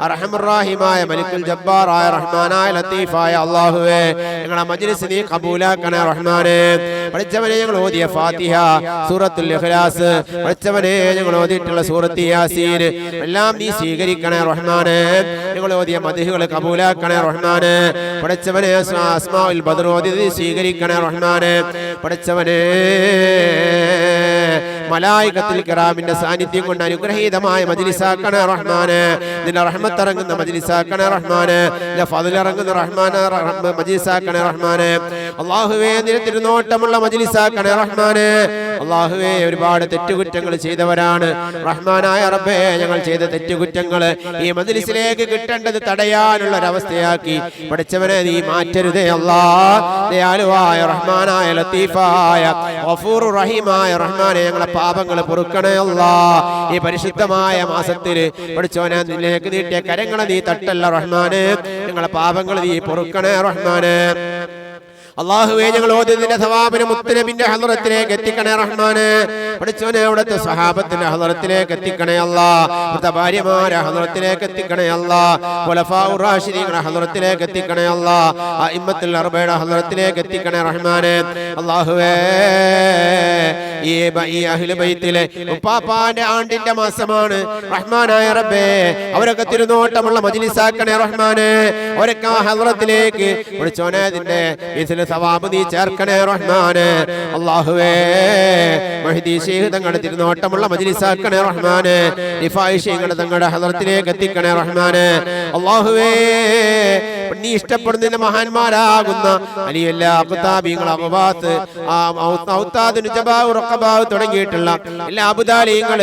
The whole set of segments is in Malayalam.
അർഹമുറാഹിമായ മലിക്കുൽ ജബ്ബാറായ റഹ്മാനായ ലത്തീഫായ അള്ളാഹുവേ ഞങ്ങളെ മജ്ലിസ് നീ കബൂലാക്കണേ റഹ്മാനെ. പഠിച്ചവനെ ഞങ്ങൾ ഓതിയ ഫാത്തിഹ സൂറത്തുൽ ഇഖ്ലാസ്. പഠിച്ചവനെ ഞങ്ങൾ ഓതിയിട്ടുള്ള സൂറത്ത് യാസീൻ. എല്ലാം നീ സ്വീകരിക്കണേ റഹ്മാനെ. ഞങ്ങൾ ഓതിയ മതിഹുകൾ കബൂലാക്കണേ റഹ്മാനെ. പഠിച്ചവനെ അസ്മാ- അസ്മാഉൽ ബദർ ഓതി സ്വീകരിക്കണേ റഹ്മാനെ. പഠിച്ചവനെ മലായികത്തിൽ കിറാമിന്റെ സാന്നിധ്യം കൊണ്ട് അനുഗ്രഹീതമായ മജ്ലിസാക്കണേ റഹ്മാനെ. നിന്റെ റഹ്മത്ത് ഇറങ്ങുന്ന മജ്ലിസാക്കണേ റഹ്മാനെ. നിന്റെ ഫദൽ ഇറങ്ങുന്ന റഹ്മാനെ റഹ്മ- മജ്ലിസാക്കണേ റഹ്മാനെ. അള്ളാഹുവേ നിന്റെ തിരുനോട്ടമുള്ള മജ്ലിസാക്കണേ റഹ്മാനെ. അള്ളാഹുവേ ഒരുപാട് തെറ്റുകുറ്റങ്ങൾ ചെയ്തവരാണ്. റഹ്മാനായ റബ്ബേ ഞങ്ങൾ ചെയ്ത തെറ്റുകുറ്റങ്ങൾ ഈ മജ്ലിസിലേക്ക് കിട്ടേണ്ടത് തടയാനുള്ള ഒരവസ്ഥയാക്കി. പഠിച്ചവനെ നീ മാറ്റരുതേ അല്ലാ. ദയാലുവായ റഹ്മാനായ ലത്തീഫായ ഗഫൂറു റഹീമായ റഹ്മാനെ ഞങ്ങളെ പാപങ്ങൾ പൊറുക്കണേ അല്ല. ഈ പരിശുദ്ധമായ മാസത്തിൽ പഠിച്ചവനെ നിന്നേക്ക് നീട്ടിയ കരങ്ങളെ നീ തട്ടല്ല റഹ്മാനെ. ഞങ്ങളെ പാപങ്ങൾ നീ പൊറുക്കണേ റഹ്മാനെ. അള്ളാഹുവേ ഞങ്ങൾ ഓദ്യത്തിന്റെ സവാബിന് മുത്തനബിന്റെ ഹലറത്തിലേക്ക് എത്തിക്കണേ റഹ്മാന്. പഠിച്ചവനെ അവിടുത്തെ സഹാബത്തിന്റെ ഹലറത്തിലേക്ക് എത്തിക്കണേ അല്ലാ. അവിടുത്തെ ഭാര്യമാരെ ഹലറത്തിലേക്ക് എത്തിക്കണേ അല്ല. റാഷിദീങ്ങളുടെ ഹലറത്തിലേക്ക് എത്തിക്കണേ അല്ലാ. ഇമ്മത്തിൽ അറബയുടെ ഹലറത്തിലേക്ക് എത്തിക്കണേ റഹ്മാനെ. അള്ളാഹുവേ ഈ ഈ അഹ്ലു ഉപ്പാപ്പാന്റെ ആണ്ടിന്റെ മാസമാണ്. റഹ്മാനായ റബ്ബേ. അവരൊക്കെ തിരുനോട്ടമുള്ള മജ്ലിസാക്കണേ റഹ്മാനെ. അവരൊക്കെ ആ ഹലറത്തിലേക്ക് വിളിച്ചോനെ അതിന്റെ സവാബ് നീ ചേർക്കണേ റഹ്മാനെ. അള്ളാഹുവേ മഹിദി ഷെയ്ഖ് തങ്ങളുടെ തിരുനോട്ടമുള്ള മജ്ലിസാക്കണേ റഹ്മാനെ. റിഫായി ഷെയ്ഖ് തങ്ങളുടെ ഹലറത്തിലേക്ക് എത്തിക്കണേ റഹ്മാനെ. അള്ളാഹുവേ നീ ഇഷ്ടപ്പെടുന്ന മഹാന്മാരാകുന്ന അലിയല്ല അബുദാബിങ്ങൾ അബാത്ത് തുടങ്ങിയിട്ടുള്ള എല്ലാ അബുദാലിയങ്ങൾ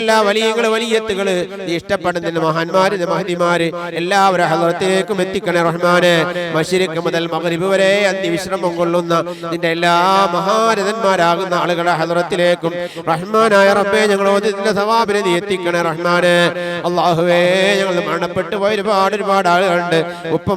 എല്ലാ വലിയങ്ങൾ വലിയത്തുകൾ ഇഷ്ടപ്പെടുന്ന മഹാന്മാര് മഹതിമാര് എല്ലാവരും എത്തിക്കണേ റഹ്മാനെ. മഷിരക്ക് മുതൽ മകരിബ് വരെ അന്തിവിശ്രമം കൊള്ളുന്ന നിന്റെ എല്ലാ മഹാരഥന്മാരാകുന്ന ആളുകളെ ഹലറത്തിലേക്കും റഹ്മാനായ റബ്ബേ ഞങ്ങൾ ഓദ്യത്തിന്റെ സവാബിനെ നീ എത്തിക്കണേ റഹ്മാനെ. അള്ളാഹുവേ ഞങ്ങൾ മരണപ്പെട്ടു പോയ ഒരുപാട് ഒരുപാട് ആളുകളുണ്ട്.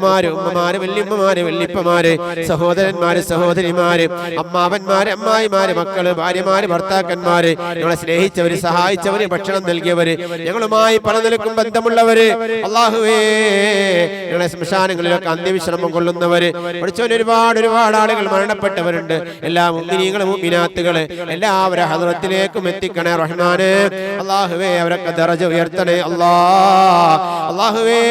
ഉപ്പമാര് ഉമ്മമാര് വല്യമ്മമാര് വല്യപ്പമാര് സഹോദരന്മാര് സഹോദരിമാര് അമ്മാവന്മാര് അമ്മായിമാര് മക്കൾ ഭാര്യമാര് ഭർത്താക്കന്മാര് ഞങ്ങളെ സ്നേഹിച്ചവര് സഹായിച്ചവര് ഭക്ഷണം നൽകിയവര് ഞങ്ങളുമായി പല നിലക്കും ബന്ധമുള്ളവര് അള്ളാഹുവേ ഞങ്ങളെ ശ്മശാനങ്ങളിലൊക്കെ അന്ത്യവിശ്രമം കൊള്ളുന്നവര് പഠിച്ചവന് ഒരുപാട് ഒരുപാട് ആളുകൾ മരണപ്പെട്ടവരുണ്ട്. എല്ലാ മുമ്പിനീങ്ങളും മുമ്പിനാത്തുകൾ എല്ലാവരും ഹദ്രത്തിലേക്കും എത്തിക്കണേ റഹ്മാന്. അള്ളാഹുവേ അവരൊക്കെ ദറജ ഉയർത്തണേ അള്ളാ അള്ളാഹുവേ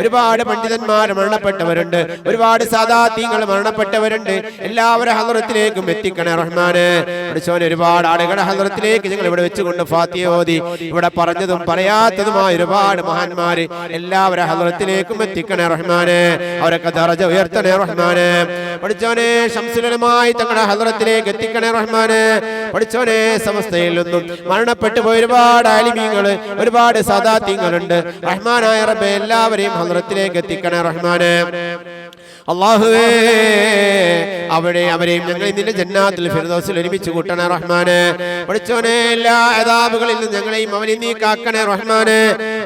ഒരുപാട് പണ്ഡിതന്മാർ മരണപ്പെട്ടവരുണ്ട്. ഒരുപാട് സാധാത്യങ്ങൾ മരണപ്പെട്ടവരുണ്ട്. എല്ലാവരും ഹലറത്തിലേക്കും എത്തിക്കണേ റഹ്മാന്. പഠിച്ചോൻ ഒരുപാട് ആളുകളെ ഹലറത്തിലേക്ക് ഞങ്ങൾ ഇവിടെ വെച്ചുകൊണ്ട് ഫാത്തിയ ഓതി. ഇവിടെ പറഞ്ഞതും പറയാത്തതുമായ ഒരുപാട് മഹാന്മാര് എല്ലാവരും ഹലറത്തിലേക്കും എത്തിക്കണേ റഹ്മാന്. അവരൊക്കെ ദറജ ഉയർത്തണേ റഹ്മാന്. പഠിച്ചോനെ ശംസുലമായി തങ്ങളുടെ ഹലറത്തിലേക്ക് എത്തിക്കണേ റഹ്മാന്. പഠിച്ചോനെ സമസ്തയിൽ നിന്നും മരണപ്പെട്ടു പോയ ഒരുപാട് ആലിമീങ്ങൾ ഒരുപാട് സദാത്യങ്ങളുണ്ട് റഹ്മാനായ റബ്ബെ എല്ലാവരെയും ഹലറത്തിലേക്ക് എത്തിക്കണേ റഹ്മാന്. അള്ളാഹുവേ അവിടെ അവരെയും ഞങ്ങൾ നിന്റെ ജന്നാത്തിൽ ഫിർദോസിൽ ഒരുമിച്ച് കൂട്ടണേ റഹ്മാന്. പഠിച്ചോനെ എല്ലാ യഥാബുകളിൽ നിന്നും ഞങ്ങളെയും അവനെ നീ കാക്കണേ റഹ്മാന്.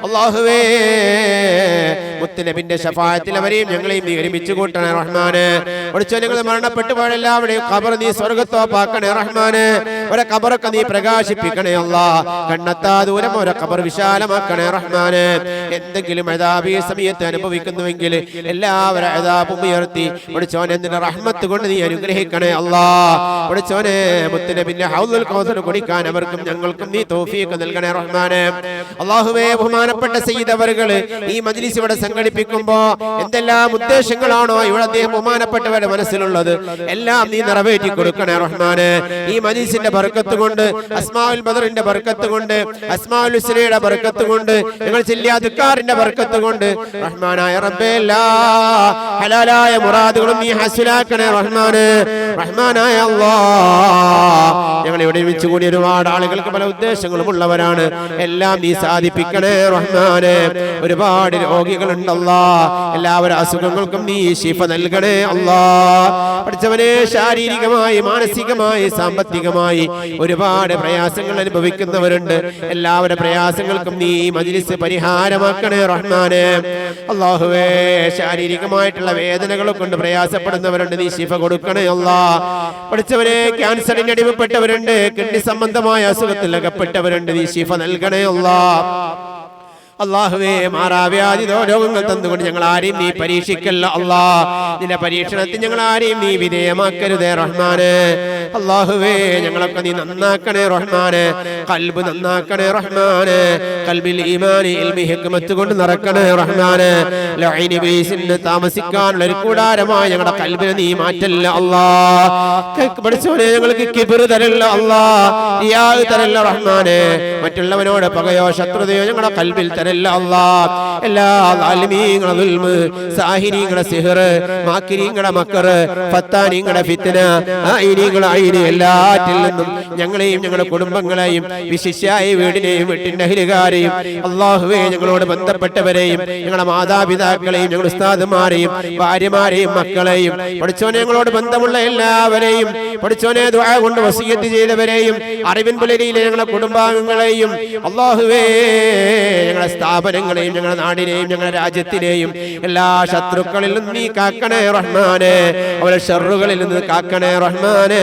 അള്ളാഹുവേ മുത്തനബിന്റെ ശഫായത്തിൽ അവരെയും ഞങ്ങളെയും നീ ഒരുമിച്ച് കൂട്ടണേ റഹ്മാന്. പഠിച്ചോ ഞങ്ങൾ മരണപ്പെട്ടു പോയെല്ലാവരുടെയും ഖബർ നീ സ്വർഗത്തോപ്പാക്കണേ റഹ്മാന്. ഒരെ ഖബറൊക്കെ നീ പ്രകാശിപ്പിക്കണേ അല്ല. കണ്ണെത്താ ദൂരം ഒരു ഖബർ വിശാലമാക്കണേ റഹ്മാന്. എന്തെങ്കിലും അതാബി സമയത്ത് അനുഭവിക്കുന്നുവെങ്കിൽ എല്ലാവരും അതാബും ഉയർത്തി പഠിച്ചോനെ നിന്റെ റഹ്മത്ത് കൊണ്ട് നീ അനുഗ്രഹിക്കണേ അല്ലാ. പഠിച്ചോനെ പിന്നെ ഹൗദുൽ കൗസർ കുടിക്കാൻ അവർക്കും ഞങ്ങൾക്കും നീ തോഫിയൊക്കെ നൽകണേ റഹ്മാന്. അള്ളാഹുവേ ബഹുമാനപ്പെട്ട സയ്യിദ് ഈ മജ്ലിസ് ഇവിടെ സംഘടിപ്പിക്കുമ്പോ എന്തെല്ലാം ഉദ്ദേശങ്ങളാണോ ഇവിടെ അദ്ദേഹം ബഹുമാനപ്പെട്ടവരുടെ മനസ്സിലുള്ളത്? എല്ലാം നീ നിറവേറ്റി കൊടുക്കണേ റഹ്മാന്. ഈ മജീസിന്റെ ബർക്കത്ത് കൊണ്ട് അസ്മാഉൽ ബദറിന്റെ ബർക്കത്ത് കൊണ്ട് അസ്മാഉൽ ഹുസ്നയുടെ ബർക്കത്ത് കൊണ്ട് ഞങ്ങൾ ചെല്ലിയാതുക്കാറിന്റെ ബർക്കത്ത് കൊണ്ട് റഹ്മാനായ റബ്ബേ എല്ലാ ഹലാലായ മുറാദുകളും നീ ഹസിലാക്കണേ റഹ്മാന്. റഹ്മാനായ ഞങ്ങൾ ഇവിടെ ഒരുമിച്ച് കൂടി ഒരുപാട് ആളുകൾക്ക് പല ഉദ്ദേശങ്ങളും ഉള്ളവരാണ്. എല്ലാം നീ സാധിപ്പിക്കണേ റഹ്മാനെ. ഒരുപാട് രോഗികളുണ്ടല്ലാ എല്ലാവരും അസുഖങ്ങൾക്കും നീ ശിഫ നൽകണേ അല്ലാ പഠിച്ചവനെ ശാരീരികമായി മാനസികമായി സാമ്പത്തികമായി ഒരുപാട് പ്രയാസങ്ങൾ അനുഭവിക്കുന്നവരുണ്ട്. എല്ലാവരുടെ പ്രയാസങ്ങൾക്കും നീ മജിലിസ് പരിഹാരമാക്കണേ റഹ്മാനെ. അള്ളാഹുവേ ശാരീരികമായിട്ടുള്ള വേദനകളെ കൊണ്ട് പ്രയാസപ്പെടുന്നവരുണ്ട്. നീ ശിഫ കൊടുക്കണേ അല്ലാ പഠിച്ചവരെ ക്യാൻസറിന് അടിമപ്പെട്ടവരുണ്ട്. കിഡ്നി സംബന്ധമായ അസുഖത്തിൽ അകപ്പെട്ടവരുണ്ട്. നീ ശിഫ നൽകണേ അല്ലാ. അള്ളാഹുവേ മാറാവ്യാധി രോഗങ്ങൾ തന്നുകൊണ്ട് ഞങ്ങൾ ആരെയും നീ പരീക്ഷിക്കല്ല അള്ളാ നിന്റെ പരീക്ഷണത്തിൽ ഞങ്ങൾ ആരെയും നീ വിധേയമാക്കരുതേ റഹ്മാന്. അള്ളാഹുവേ ഞങ്ങളൊക്കെ നീ നന്നാക്കണേ റഹ്മാന്. കൽബ് നന്നാക്കണേ റഹ്മാന്. കൽബിൽ ഈമാനി ഇൽമി ഹിക്മത്ത് കൊണ്ട് നിറക്കണേ റഹ്മാന്. ലൈനി ഇബ്ലീസിന് താമസിക്കാനുള്ള ഒരു കൂടാരമായി ഞങ്ങളുടെ കൽബിനെ നീ മാറ്റല്ല അല്ലാ പഠിച്ചവനെ ഞങ്ങൾക്ക് കിബിറ് തരല്ല അല്ലാ ഇയാൾ തരല്ല റഹ്മാനെ. മറ്റുള്ളവനോട് പകയോ ശത്രുതയോ ഞങ്ങളുടെ കൽബിൽ തരല്ല അല്ലാ എല്ലാ ആലിമീങ്ങളെ ദുൽമ് സാഹിനീങ്ങളെ സിഹറ് മാക്കിരീങ്ങളെ മക്കറ് ഫത്താനീങ്ങളെ ഫിത്തന ആയിരീങ്ങളെ ആയിരി എല്ലാറ്റിൽ നിന്നും ഞങ്ങളെയും ഞങ്ങളുടെ കുടുംബങ്ങളെയും വിശിഷ്യായ വീടിനെയും വീട്ടിന്റെ അഹിലുകാരെയും അള്ളാഹുവെ ഞങ്ങളോട് ബന്ധപ്പെട്ടവരെയും ഞങ്ങളുടെ മാതാപിതാക്കളെയും ഞങ്ങളുടെ ഉസ്താദുമാരെയും ഭാര്യമാരെയും മക്കളെയും പഠിച്ചോനെ ഞങ്ങളോട് ബന്ധമുള്ള എല്ലാവരെയും പഠിച്ചോനെ കൊണ്ട് വസീയത്ത് ചെയ്തവരെയും അറിവിൻ പുലരിയിലെ ഞങ്ങളുടെ കുടുംബാംഗങ്ങളെയും അള്ളാഹുവേ ഞങ്ങളുടെ സ്ഥാപനങ്ങളെയും ഞങ്ങളുടെ നാടിനെയും ഞങ്ങളുടെ രാജ്യത്തിനെയും എല്ലാ ശത്രുക്കളിൽ നിന്നും നീ കാക്കണേ റഹ്മാനെ അവരെ ഷെറുകളിൽ നിന്ന് കാക്കണേ റഹ്മാനെ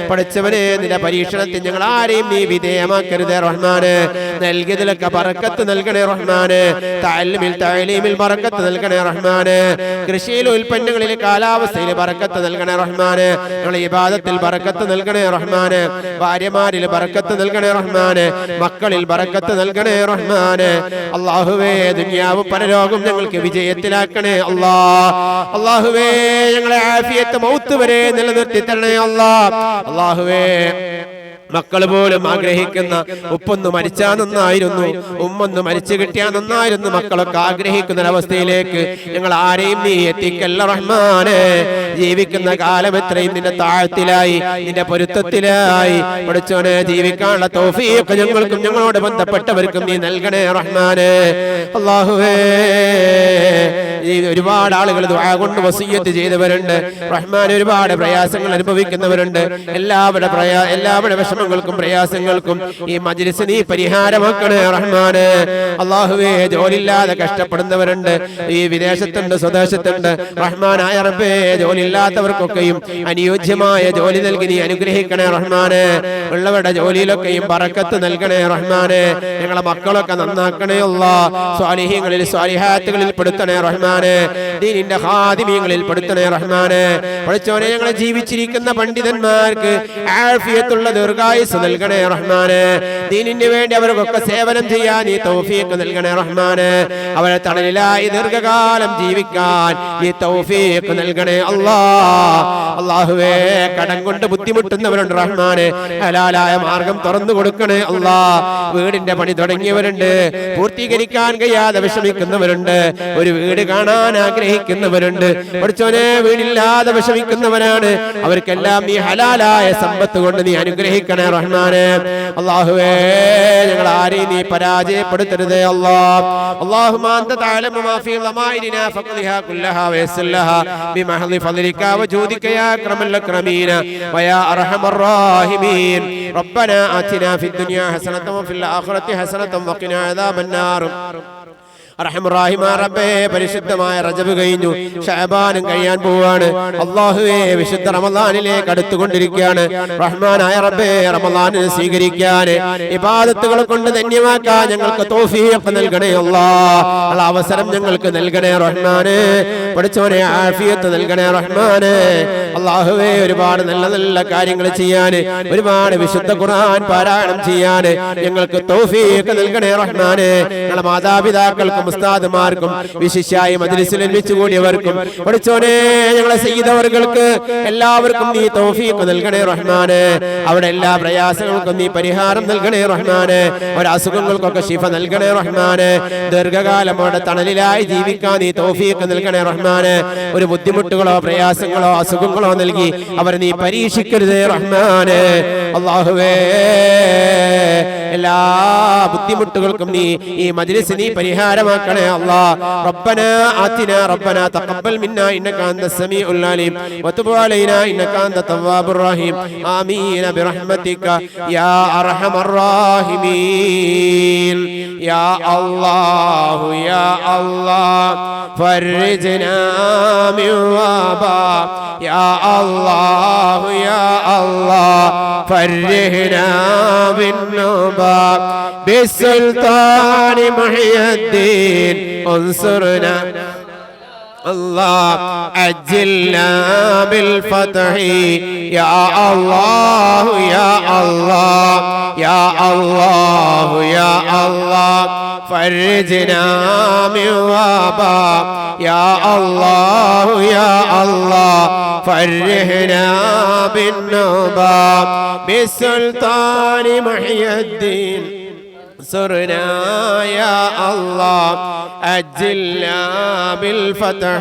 പഠിച്ചവനെ നിന്റെ പരീക്ഷണത്തിൽ ഞങ്ങൾ ആരെയും നീ വിധേയമാക്കരുതേ റഹ്മാന്. നൽകിയതിലൊക്കെ പറക്കത്ത് നൽകണേ റഹ്മാന്. താലിമിൽ താലീമിൽ പറക്കത്ത് നൽകണേ റഹ്മാന്. കൃഷിയിൽ ഉൽപ്പന്നങ്ങളിൽ കാലാവസ്ഥയിൽ പറക്കത്ത് നൽകണേ റഹ്മാന്. ഞങ്ങൾ ഇബാദത്തിൽ പറക്കത്ത് നൽകണേ റഹ്മാന്. ഭാര്യമാരിൽ പറക്കത്ത് നൽകണേ റഹ്മാന്. മക്കളിൽ പറക്കത്ത് നൽകണേ റഹ്മാന്. അള്ളാഹുവേ ദുനിയാവ് പരലോകം ഞങ്ങൾക്ക് വിജയത്തിലാക്കണേ അല്ലാ. അള്ളാഹുവേ ഞങ്ങളെ ആഫിയത്ത് മൗത്ത് വരെ നിലനിർത്തി തരണേ അല്ലാ. അള്ളാഹുവേ മക്കൾ പോലും ആഗ്രഹിക്കുന്ന ഉപ്പൊന്ന് മരിച്ചാ നന്നായിരുന്നു ഉമ്മൊന്ന് മരിച്ചു കിട്ടിയാ നന്നായിരുന്നു മക്കളൊക്കെ ആഗ്രഹിക്കുന്ന ഒരവസ്ഥയിലേക്ക് ഞങ്ങൾ ആരെയും നീ എത്തിക്കല്ല റഹ്മാനെ. ജീവിക്കുന്ന കാലം എത്രയും നിന്റെ താഴത്തിലായി നിന്റെ പൊരുത്തത്തിലായി. പഠിച്ചോനെ ജീവിക്കാനുള്ള തോഫിയൊക്കെ ഞങ്ങൾക്കും ഞങ്ങളോട് ബന്ധപ്പെട്ടവർക്കും നീ നൽകണേ റഹ്മാനെ. അള്ളാഹുവേ ഒരുപാട് ആളുകൾ കൊണ്ട് വസീയത്ത് ചെയ്തവരുണ്ട്. റഹ്മാൻ ഒരുപാട് പ്രയാസങ്ങൾ അനുഭവിക്കുന്നവരുണ്ട്. എല്ലാവരുടെ പ്രയാ എല്ലാവരുടെ വിഷമങ്ങൾക്കും പ്രയാസങ്ങൾക്കും ഈ മജ്ലിസ് നീ പരിഹാരമാക്കണേ റഹ്മാന്. അള്ളാഹുവേ ജോലിയില്ലാതെ കഷ്ടപ്പെടുന്നവരുണ്ട്. ഈ വിദേശത്തുണ്ട് സ്വദേശത്തുണ്ട്. റഹ്മാനായ റബ്ബേ ജോലിയില്ലാത്തവർക്കൊക്കെയും അനുയോജ്യമായ ജോലി നൽകി നീ അനുഗ്രഹിക്കണേ റഹ്മാന്. ഉള്ളവരുടെ ജോലിയിലൊക്കെയും പറക്കത്ത് നൽകണേ റഹ്മാന്. ഞങ്ങളെ മക്കളൊക്കെ നന്നാക്കണേ ഉള്ള സ്വാലിഹ്യങ്ങളിൽ സ്വാലിഹാത്തുകളിൽ പെടുത്തണേ റഹ്മാന്. ദീനിന്റെ ഹാദിമീങ്ങളിൽ പെടുത്തണേ റഹ്മാന്. പഠിച്ചോനെ ഞങ്ങളെ ജീവിച്ചിരിക്കുന്ന പണ്ഡിതന്മാർക്ക് ആഫിയത്തുള്ള ദീർഘായുസ് നൽകണേ റഹ്മാന്. ദീനിന് വേണ്ടി അവർക്കൊക്കെ സേവനം ചെയ്യാൻ ഈ തൗഫീഖ് നൽകണേ റഹ്മാന്. അവരെ തണലിലായി ദീർഘകാലം ജീവിക്കാൻ ഈ തൗഫീഖ് നൽകണേ അള്ളാഹുവേ കടം കൊണ്ട് ബുദ്ധിമുട്ടുന്നവരുണ്ട് റഹ്മാനെ. ഹലാലായ മാർഗം തുറന്നു കൊടുക്കണേ അള്ളാ. വീടിന്റെ പണി തുടങ്ങിയവരുണ്ട് പൂർത്തീകരിക്കാൻ കഴിയാതെ വിഷമിക്കുന്നവരുണ്ട് ഒരു വീട് കാണാൻ ആഗ്രഹിക്കുന്നവരുണ്ട്. പഠിച്ചവനെ വീടില്ലാതെ വിഷമിക്കുന്നവരാണ് അവർക്കെല്ലാം നീ ഹലാലായ സമ്പത്ത് കൊണ്ട് നീ അനുഗ്രഹിക്കണേ റഹ്മാനെ. അള്ളാഹുവേ ഞങ്ങൾ ആരെയും നീ പരാജയപ്പെടുത്തരുത് അള്ളാ. അള്ളാഹുമാ തന്നിരിക്കാവ് ചോദിക്കയാ ക്രമല്ല വയാ അർഹമർ റാഹിമീൻ റബ്ബന ആതിനാ ഫിദ് ദുനിയാ ഹസനതം വഫിൽ ആഖിറത്തി ഹസനതം വഖിനാ അദാബന്നാർ. റബ്ബേ പരിശുദ്ധമായ റജബ് കഴിഞ്ഞു. ഷഹബാനും കഴിയാൻ പോവാണ്. അള്ളാഹുവേ വിശുദ്ധ റമദാനിലേക്ക് അടുത്തുകൊണ്ടിരിക്കുകയാണ്. റഹ്മാനായ റബ്ബേ റമദാനിനെ സ്വീകരിക്കാൻ ഇബാദത്തുകളെ കൊണ്ട് ധന്യമാക്കാൻ ഞങ്ങൾക്ക് തോഫീഖ് നൽകണേ അല്ലാ അവസരം ഞങ്ങൾക്ക് നൽകണേ റഹ്മാന്. പഠിച്ചവനെ ആഫിയത്ത് നൽകണേ റഹ്മാന്. അള്ളാഹുവേ ഒരുപാട് നല്ല നല്ല കാര്യങ്ങൾ ചെയ്യാൻ ഒരുപാട് വിശുദ്ധ ഖുർആൻ പാരായണം ചെയ്യാൻ ഞങ്ങൾക്ക് തൗഫീഖ് നൽകണേ റഹ്മാനെ. ഞങ്ങളുടെ മാതാപിതാക്കൾക്കും ഉസ്താദുമാർക്കും വിശിഷ്യായി മജ്ലിസിൽ ഒരുമിച്ച് കൂടിയവർക്കും പഠിച്ചോനെ ഞങ്ങളെ ചെയ്തവർക്ക് എല്ലാവർക്കും നീ തൗഫീഖ് നൽകണേ റഹ്മാന്. അവിടെ എല്ലാ പ്രയാസങ്ങൾക്കും നീ പരിഹാരം നൽകണേ റഹ്മാന്. ഒരസുഖങ്ങൾക്കൊക്കെ ശിഫ നൽകണേ റഹ്മാന്. ദീർഘകാലം അവിടെ തണലിലായി ജീവിക്കാൻ നീ തൗഫീഖ് നൽകണേ റഹ്മാന്. ഒരു ബുദ്ധിമുട്ടുകളോ പ്രയാസങ്ങളോ അസുഖങ്ങളോ നൽകി അവരെ നീ പരീക്ഷിക്കരുതേ റഹ്മാനെ. അള്ളാഹുവേ. എല്ലാ ബുദ്ധിമുട്ടുകൾക്കും നീ ഈ മജ്ലിസ് നീ പരിഹാരമാക്കണേ അല്ലാ റബ്ബന ആതിന റബ്ബന തഖബ്ബൽ മിന്നാ ഇന്നക അന്ത സമീഉൽ അലീം വതുബ് അലൈനാ ഇന്നക അന്ത തവ്വാബുർ റഹീം ആമീൻ ബിറഹ്മതിക യാ അർഹമർ റഹീമീൻ യാ അല്ലാഹു യാ അല്ലാഹ് فرجنا من وباء يا الله يا الله فرهنا بالنباء بالسلطان محي الدين انصرنا الله عجلنا بالفتح. يا الله يا الله يا الله يا الله. فرجنا من وباء يا الله يا الله. فرحنا بالنباء بالسلطان محي الدين. انصرنا يا الله أجلنا بالفتح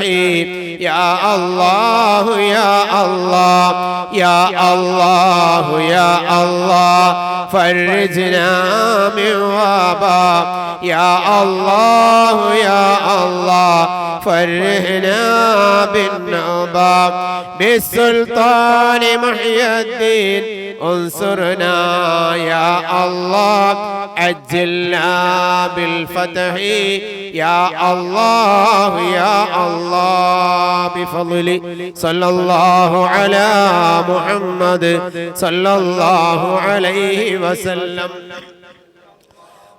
يا الله يا الله يا الله يا الله فرجنا من وباء يا الله يا الله فرحنا بالنباء بالسلطان محي الدين انصرنا يا الله عجلنا بالفتح يا الله يا الله بفضل صلى الله على محمد صلى الله عليه وسلم